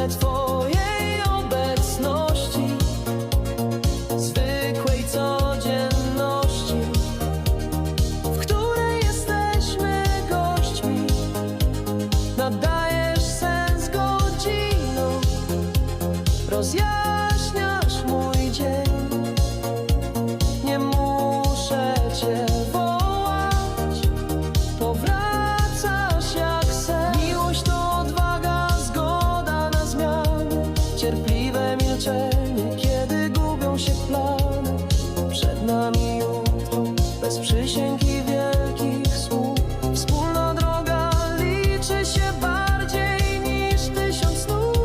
serce Twojej obecności, zwykłej codzienności, w której jesteśmy gośćmi. Nadajesz sens godzinom, rozjaśniasz. cierpliwe milczenie, kiedy gubią się plany. Przed nami jutro, bez przysięgi wielkich słów. Wspólna droga liczy się bardziej niż tysiąc snów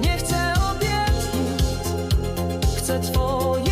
Nie chcę obietnic, chcę twoje